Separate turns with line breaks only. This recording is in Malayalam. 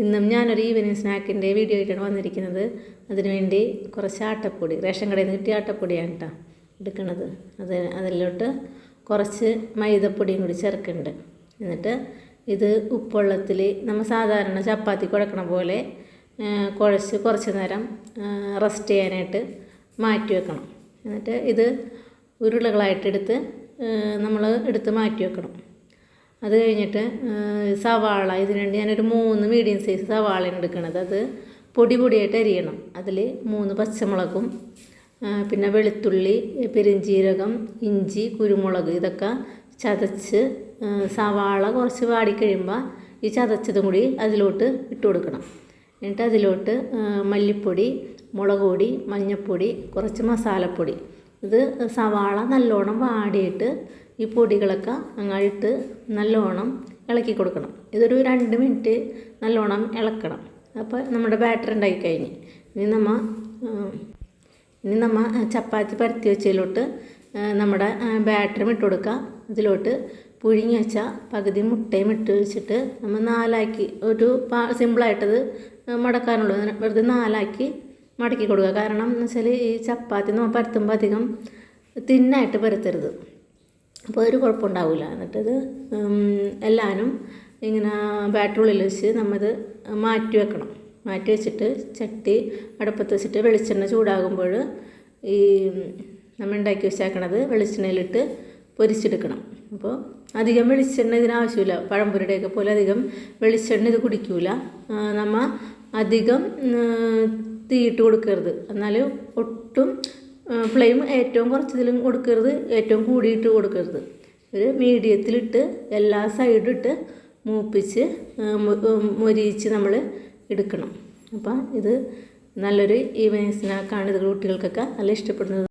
ഇന്നും ഞാനൊരു ഈവനിങ് സ്നാക്കിന്റെ വീഡിയോ ആയിട്ടാണ് വന്നിരിക്കുന്നത്. അതിനുവേണ്ടി കുറച്ച് ആട്ടപ്പൊടി റേഷൻ കടയിൽ നിന്ന് കിട്ടിയ ആട്ടപ്പൊടിയാണ് കേട്ടോ എടുക്കുന്നത് അത് അതിലോട്ട് കുറച്ച് മൈദപ്പൊടിയും കൂടി ചേർക്കുന്നുണ്ട്. എന്നിട്ട് ഇത് ഉപ്പുവെള്ളത്തിൽ നമ്മൾ സാധാരണ ചപ്പാത്തി കുഴക്കണ പോലെ കുഴച്ച് കുറച്ച് നേരം റെസ്റ്റ് ചെയ്യാനായിട്ട് മാറ്റി വെക്കണം. എന്നിട്ട് ഇത് ഉരുളകളായിട്ടെടുത്ത് നമ്മൾ എടുത്ത് മാറ്റി വെക്കണം. അത് കഴിഞ്ഞിട്ട് സവാള ഇതിന് വേണ്ടി ഞാനൊരു മൂന്ന് മീഡിയം സൈസ് സവാളയാണ് എടുക്കുന്നത് അത് പൊടി പൊടിയായിട്ട് അരിയണം. അതിൽ മൂന്ന് പച്ചമുളകും പിന്നെ വെളുത്തുള്ളി പെരിഞ്ജീരകം ഇഞ്ചി കുരുമുളക് ഇതൊക്കെ ചതച്ച് സവാള കുറച്ച് വാടിക്കഴിയുമ്പോൾ ഈ ചതച്ചതും കൂടി അതിലോട്ട് ഇട്ട് കൊടുക്കണം. എന്നിട്ട് അതിലോട്ട് മല്ലിപ്പൊടി മുളക് പൊടി മഞ്ഞൾപ്പൊടി കുറച്ച് മസാലപ്പൊടി. ഇത് സവാള നല്ലോണം വാടിയിട്ട് ഈ പൊടികളൊക്കെ അങ്ങായിട്ട് നല്ലോണം ഇളക്കി കൊടുക്കണം. ഇതൊരു രണ്ട് മിനിറ്റ് നല്ലോണം ഇളക്കണം. അപ്പോൾ നമ്മുടെ ബാറ്റർ ഉണ്ടാക്കി കഴിഞ്ഞ്. ഇനി നമ്മ ഇനി നമ്മ ചപ്പാത്തി പരത്തി വെച്ചതിലോട്ട് നമ്മുടെ ബാറ്ററും ഇട്ട് കൊടുക്കുക ഇതിലോട്ട് പുഴുങ്ങി വെച്ച പകുതി മുട്ടയും ഇട്ട് വെച്ചിട്ട് നമ്മൾ നാലാക്കി ഒരു സിമ്പിളായിട്ടത് മടക്കാനുള്ളൂ. വെറുതെ നാലാക്കി മടക്കി കൊടുക്കുക. കാരണം എന്ന് വെച്ചാൽ ഈ ചപ്പാത്തി നമ്മൾ പരത്തുമ്പോൾ അധികം തിന്നായിട്ട് പരത്തരുത്. അപ്പോൾ ഒരു കുഴപ്പമുണ്ടാവില്ല എന്നിട്ടത് എല്ലാവരും ഇങ്ങനെ ബാറ്ററുള്ളിൽ വെച്ച് നമ്മത് മാറ്റി വെക്കണം. മാറ്റി വെച്ചിട്ട് ചട്ടി അടുപ്പത്ത് വെച്ചിട്ട് വെളിച്ചെണ്ണ ചൂടാകുമ്പോൾ ഈ നമ്മൾ ഉണ്ടാക്കി വെച്ചേക്കണത് വെളിച്ചെണ്ണയിലിട്ട് പൊരിച്ചെടുക്കണം. അപ്പോൾ അധികം വെളിച്ചെണ്ണ ഇതിനാവശ്യമില്ല പഴംപൊരിയുടെയൊക്കെ പോലെ അധികം വെളിച്ചെണ്ണ ഇത് കുടിക്കൂല. നമ്മൾ നമ്മ അധികം തീയിട്ട് കൊടുക്കരുത്. എന്നാൽ ഒട്ടും ഫ്ലെയിം ഏറ്റവും കുറച്ചതിലും കൊടുക്കരുത് ഏറ്റവും കൂടിയിട്ട് കൊടുക്കരുത്. ഒരു മീഡിയത്തിലിട്ട് എല്ലാ സൈഡും ഇട്ട് മൂപ്പിച്ച് മൊരിയിച്ച് നമ്മൾ എടുക്കണം. അപ്പം ഇത് നല്ലൊരു ഈവനിങ് സ്നാക്കാണ് ഇത് കുട്ടികൾക്കൊക്കെ നല്ല ഇഷ്ടപ്പെടുന്നത്.